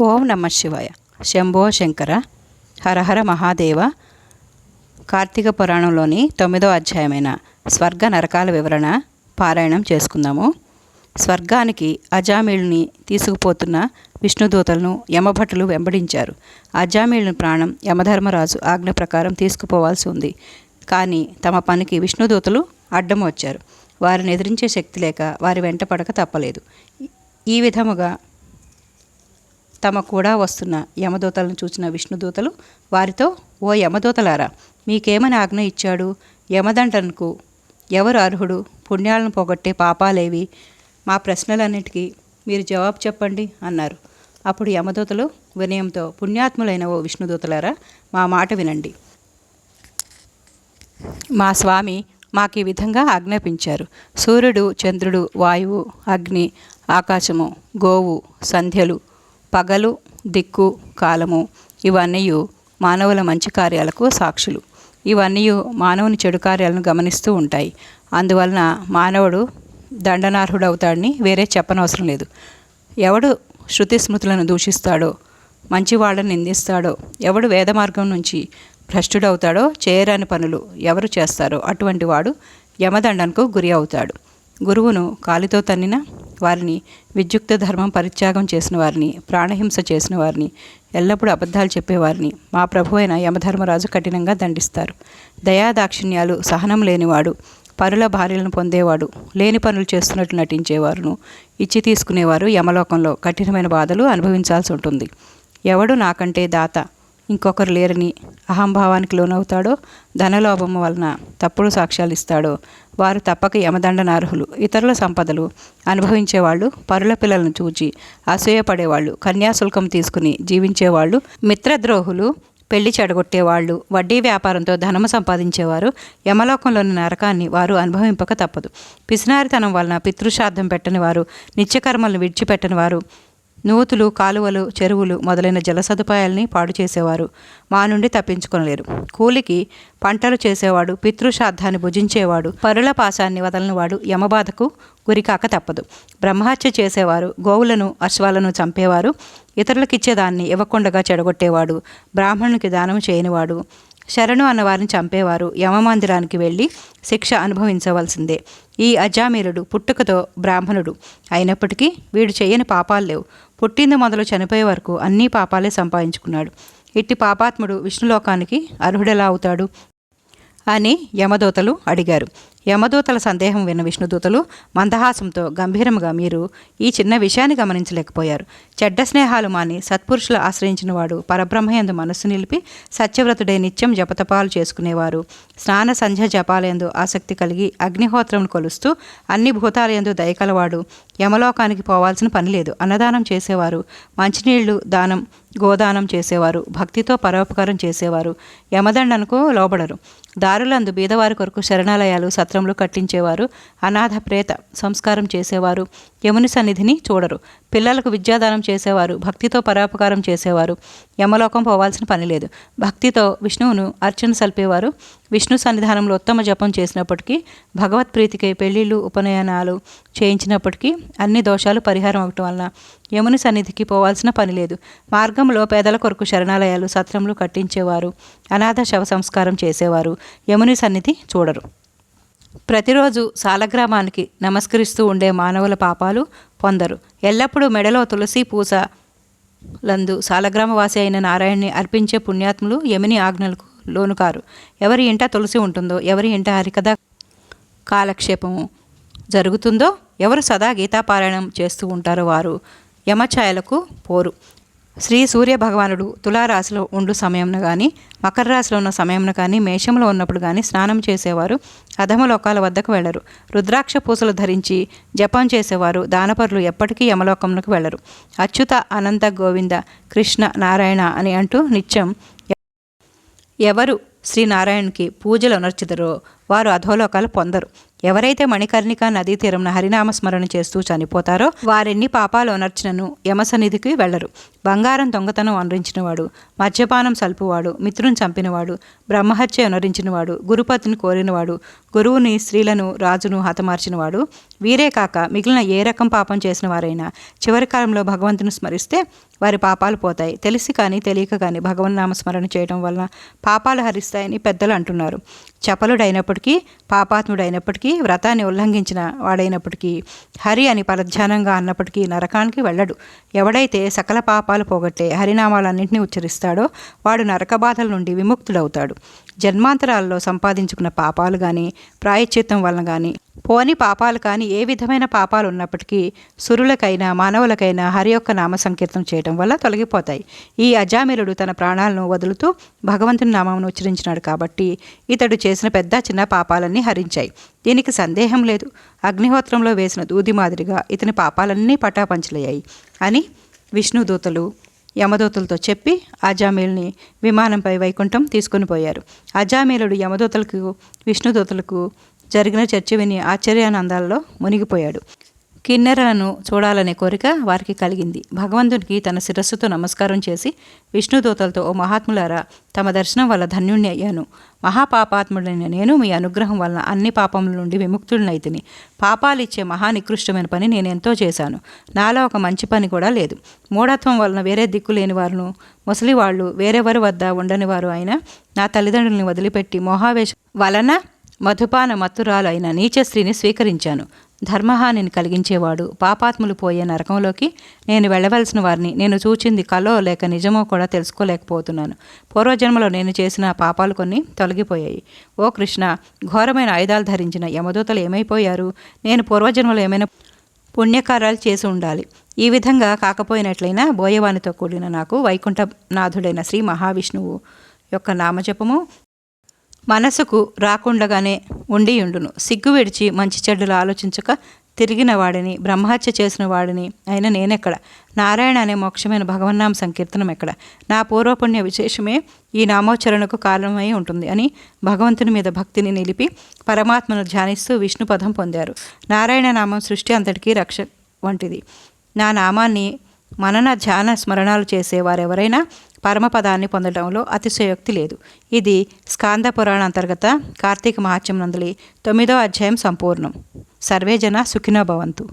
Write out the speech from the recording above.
ఓం నమ శివాయ. శంభో శంకర. హరహర మహాదేవ. కార్తీక పురాణంలోని తొమ్మిదో అధ్యాయమైన స్వర్గ నరకాల వివరణ పారాయణం చేసుకుందాము. స్వర్గానికి అజామీళ్ళని తీసుకుపోతున్న విష్ణుదూతలను యమభటులు వెంబడించారు. అజామీళ్ళని ప్రాణం యమధర్మరాజు ఆజ్ఞ ప్రకారం తీసుకుపోవాల్సి ఉంది. కానీ తమ పనికి విష్ణుదూతలు అడ్డం వచ్చారు వారిని ఎదిరించే శక్తి లేక వారి వెంట పడక తప్పలేదు. ఈ విధముగా తమ కూడా వస్తున్న యమదూతలను చూసిన విష్ణుదూతలు వారితో ఓ యమదూతలారా మీకేమని ఆజ్ఞ ఇచ్చాడు? యమదండనకు ఎవరు అర్హుడు? పుణ్యాలను పోగొట్టే పాపాలేవి? మా ప్రశ్నలన్నిటికీ మీరు జవాబు చెప్పండి అన్నారు. అప్పుడు యమదూతలు వినయంతో పుణ్యాత్ములైన ఓ విష్ణుదూతలారా మా మాట వినండి. మా స్వామి మాకు ఈ విధంగా ఆజ్ఞాపించారు. సూర్యుడు చంద్రుడు వాయువు అగ్ని ఆకాశము గోవు సంధ్యలు పగలు దిక్కు కాలము ఇవన్నీ మానవుల మంచి కార్యాలకు సాక్షులు. ఇవన్నీ మానవుని చెడు కార్యాలను గమనిస్తూ ఉంటాయి. అందువలన మానవుడు దండనార్హుడవుతాడని వేరే చెప్పనవసరం లేదు. ఎవడు శృతి స్మృతులను దూషిస్తాడో మంచి వాళ్ళని నిందిస్తాడో ఎవడు వేద మార్గం నుంచి భ్రష్టుడవుతాడో చేయరాని పనులు ఎవరు చేస్తారో అటువంటి వాడు యమదండనకు గురి అవుతాడు. గురువును కాలితో తన్నిన వారిని విద్యుక్త ధర్మం పరిత్యాగం చేసిన వారిని ప్రాణహింస చేసిన వారిని ఎల్లప్పుడూ అబద్ధాలు చెప్పేవారిని మా ప్రభు అయిన యమధర్మరాజు కఠినంగా దండిస్తారు. దయాదాక్షిణ్యాలు సహనం లేనివాడు పరుల భార్యలను పొందేవాడు లేని పనులు చేస్తున్నట్లు నటించేవారును ఇచ్చి తీసుకునేవారు యమలోకంలో కఠినమైన బాధలు అనుభవించాల్సి ఉంటుంది. ఎవడు నాకంటే దాత ఇంకొకరు లేరని అహంభావానికి లోనవుతాడో ధనలోభం వలన తప్పుడు సాక్ష్యాలు ఇస్తాడో వారు తప్పక యమదండనార్హులు. ఇతరుల సంపదలు అనుభవించేవాళ్ళు పరుల పిల్లలను చూచి అసూయపడేవాళ్ళు కన్యాశుల్కం తీసుకుని జీవించేవాళ్ళు మిత్రద్రోహులు పెళ్ళి చెడగొట్టేవాళ్ళు వడ్డీ వ్యాపారంతో ధనము సంపాదించేవారు యమలోకంలోని నరకాన్ని వారు అనుభవింపక తప్పదు. పిసినారితనం వలన పితృశ్రాద్ధం పెట్టని వారు నిత్యకర్మలను విడిచిపెట్టని వారు నూతులు కాలువలు చెరువులు మొదలైన జల సదుపాయాల్ని పాడు చేసేవారు. మా నుండి తప్పించుకొనలేరు. కూలికి పంటలు చేసేవాడు పితృశ్రాద్ధాన్ని భుజించేవాడు పరుల పాశాన్ని వదలనివాడు యమబాధకు గురికాక తప్పదు. బ్రహ్మహత్య చేసేవారు గోవులను అశ్వాలను చంపేవారు ఇతరులకిచ్చేదాన్ని ఇవ్వకుండగా చెడగొట్టేవాడు బ్రాహ్మణునికి దానం చేయనివాడు శరణు అన్న వారిని చంపేవారు. యమమందిరానికి వెళ్ళి శిక్ష అనుభవించవలసిందే. ఈ అజామీరుడు పుట్టుకతో బ్రాహ్మణుడు అయినప్పటికీ వీడు చేయని పాపాలు లేవు. పుట్టింది మొదలు చనిపోయే వరకు అన్ని పాపాలే సంపాదించుకున్నాడు. ఇట్టి పాపాత్ముడు విష్ణులోకానికి అర్హుడెలా అవుతాడు? అని యమదూతలు అడిగారు. యమదూతల సందేహం విన్న విష్ణుదూతలు మందహాసంతో గంభీరంగా మీరు ఈ చిన్న విషయాన్ని గమనించలేకపోయారు. చెడ్డ స్నేహాలు మాని సత్పురుషులు ఆశ్రయించిన వాడు పరబ్రహ్మయందు మనస్సు నిలిపి సత్యవ్రతుడై నిత్యం జపతపాలు చేసుకునేవారు. స్నాన సంధ్య జపాలయందు ఆసక్తి కలిగి అగ్నిహోత్రం కొలుస్తూ అన్ని భూతాలయందు దయకలవాడు. యమలోకానికి పోవాల్సిన పని లేదు. అన్నదానం చేసేవారు. మంచినీళ్ళు దానం గోదానం చేసేవారు. భక్తితో పరోపకారం చేసేవారు. యమదండనకు లోబడరు. దారులందు బీదవారి కొరకు శరణాలయాలు సత్రములు కట్టించేవారు అనాథ ప్రేత సంస్కారం చేసేవారు యముని సన్నిధిని చూడరు. పిల్లలకు విద్యాదానం చేసేవారు భక్తితో పరాపకారం చేసేవారు. యమలోకం పోవాల్సిన పని లేదు. భక్తితో విష్ణువును అర్చన సల్పేవారు. విష్ణు సన్నిధానంలో ఉత్తమ జపం చేసినప్పటికీ భగవత్ప్రీతికై పెళ్ళిళ్ళు ఉపనయనాలు చేయించినప్పటికీ అన్ని దోషాలు పరిహారం అవటం వలన యముని సన్నిధికి పోవాల్సిన పని లేదు. మార్గంలో పేదల కొరకు శరణాలయాలు సత్రములు కట్టించేవారు అనాథ శవ సంస్కారం చేసేవారు. యముని సన్నిధి చూడరు. ప్రతిరోజు సాలగ్రామానికి నమస్కరిస్తూ ఉండే మానవుల పాపాలు పొందరు. ఎల్లప్పుడూ మెడలో తులసి పూస లందు సాలగ్రామవాసి అయిన నారాయణ్ణి అర్పించే పుణ్యాత్ములు యమిని ఆజ్ఞలకు లోనుకారు. ఎవరి ఇంట తులసి ఉంటుందో ఎవరి ఇంట హరికథ కాలక్షేపము జరుగుతుందో ఎవరు సదా గీతాపారాయణం చేస్తూ ఉంటారో వారు యమఛాయలకు పోరు. శ్రీ సూర్య భగవానుడు తులారాశిలో ఉండు సమయంలో కానీ మకర రాశిలో ఉన్న సమయంలో కానీ మేషంలో ఉన్నప్పుడు కానీ స్నానం చేసేవారు అధమలోకాల వద్దకు వెళ్ళరు. రుద్రాక్ష పూసలు ధరించి జపం చేసేవారు దానపరులు ఎప్పటికీ యమలోకంలోకి వెళ్ళరు. అచ్యుత అనంత గోవింద కృష్ణ నారాయణ అని అంటూ నిత్యం ఎవరు శ్రీనారాయణకి పూజలు నర్చిదరో వారు అధోలోకాలు పొందరు. ఎవరైతే మణికర్ణిక నదీ తీరంన హరినామస్మరణ చేస్తూ చనిపోతారో వారెన్ని పాపాలు అనర్చినను యమసన్నిధికి వెళ్ళరు బంగారం దొంగతనం అనరించినవాడు మద్యపానం సల్పువాడు మిత్రుని చంపినవాడు బ్రహ్మహత్య అనరించినవాడు గురుపతిని కోరినవాడు గురువుని స్త్రీలను రాజును హతమార్చినవాడు. వీరే కాక మిగిలిన ఏ రకం పాపం చేసిన వారైనా చివరి కాలంలో భగవంతుని స్మరిస్తే వారి పాపాలు పోతాయి. తెలిసి కానీ తెలియక కానీ భగవన్నామ స్మరణ చేయడం వలన పాపాలు హరిస్తాయని పెద్దలు అంటున్నారు. చపలుడైనప్పటికీ పాపాత్ముడైనప్పటికీ వ్రతాన్ని ఉల్లంఘించిన వాడైనప్పటికీ హరి అని పరధ్యానంగా అన్నప్పటికీ నరకానికి వెళ్ళడు. ఎవడైతే సకల పాపాలు పోగొట్టే హరినామాలన్నింటినీ ఉచ్చరిస్తాడో వాడు నరక బాధల నుండి విముక్తుడవుతాడు. జన్మాంతరాల్లో సంపాదించుకున్న పాపాలు కానీ ప్రాయశ్చిత్తం వలన కానీ పోని పాపాలు కానీ ఏ విధమైన పాపాలు ఉన్నప్పటికీ సురులకైనా మానవులకైనా హరి యొక్క నామ సంకీర్తనం చేయడం వల్ల తొలగిపోతాయి. ఈ అజామిలుడు తన ప్రాణాలను వదులుతూ భగవంతుని నామమును ఉచ్చరించినాడు కాబట్టి ఇతడు చేసిన పెద్ద చిన్న పాపాలన్నీ హరించాయి. దీనికి సందేహం లేదు. అగ్నిహోత్రంలో వేసిన దూది మాదిరిగా ఇతని పాపాలన్నీ పటాపంచలయ్యాయి అని విష్ణుదూతలు యమదూతలతో చెప్పి అజామీల్ని విమానంపై వైకుంఠం తీసుకుని పోయారు. అజామీలుడు యమదూతలకు విష్ణుదూతలకు జరిగిన చర్చ విని ఆశ్చర్యానందాలలో మునిగిపోయాడు. కిన్నెరలను చూడాలనే కోరిక వారికి కలిగింది. భగవంతునికి తన శిరస్సుతో నమస్కారం చేసి విష్ణుదూతలతో ఓ మహాత్ములారా తమ దర్శనం వల్ల ధన్యుణ్ణి అయ్యాను. మహాపాపాత్ముడైన నేను మీ అనుగ్రహం వలన అన్ని పాపముల నుండి విముక్తుడినైతిని. పాపాలిచ్చే మహానికృష్టమైన పని నేను ఎంతో చేశాను. నాలో ఒక మంచి పని కూడా లేదు. మూఢత్వం వలన వేరే దిక్కు లేని వారును ముసలివాళ్ళు వేరెవరి వద్ద ఉండని వారు అయినా నా తల్లిదండ్రుల్ని వదిలిపెట్టి మోహావేశ వలన మధుపాన మత్తురాలు అయిన నీచ స్త్రీని స్వీకరించాను. ధర్మహానిని కలిగించేవాడు. పాపాత్ములు పోయే నరకంలోకి నేను వెళ్ళవలసిన వారిని నేను చూచింది కలో లేక నిజమో కూడా తెలుసుకోలేకపోతున్నాను. పూర్వజన్మలో నేను చేసిన పాపాలు కొన్ని తొలగిపోయాయి. ఓ కృష్ణ ఘోరమైన ఆయుధాలు ధరించిన యమదూతలు ఏమైపోయారు? నేను పూర్వజన్మలో ఏమైనా పుణ్యకార్యాలు చేసి ఉండాలి. ఈ విధంగా కాకపోయినట్లయినా బోయవానితో కూడిన నాకు వైకుంఠనాథుడైన శ్రీ మహావిష్ణువు యొక్క నామజపము మనసుకు రాకుండగానే ఉండి ఉండును. సిగ్గు విడిచి మంచి చెడ్డలు ఆలోచించక తిరిగిన వాడిని బ్రహ్మహత్య చేసిన వాడిని అయిన నేనెక్కడ? నారాయణ అనే మోక్షమైన భగవన్నామ సంకీర్తనం ఎక్కడ? నా పూర్వపుణ్య విశేషమే ఈ నామోచ్చరణకు కారణమై ఉంటుంది అని భగవంతుని మీద భక్తిని నిలిపి పరమాత్మను ధ్యానిస్తూ విష్ణు పదం పొందారు. నారాయణ నామం సృష్టి అంతటికీ రక్ష వంటిది. నా నామాన్ని మనన ధ్యాన స్మరణాలు చేసేవారెవరైనా పరమపదాన్ని పొందడంలో అతిశయోక్తి లేదు. ఇది స్కాంద పురాణ అంతర్గత కార్తీక మహాత్యం నందలి తొమ్మిదో అధ్యాయం సంపూర్ణం. సర్వే జన సుఖినో భవంతు.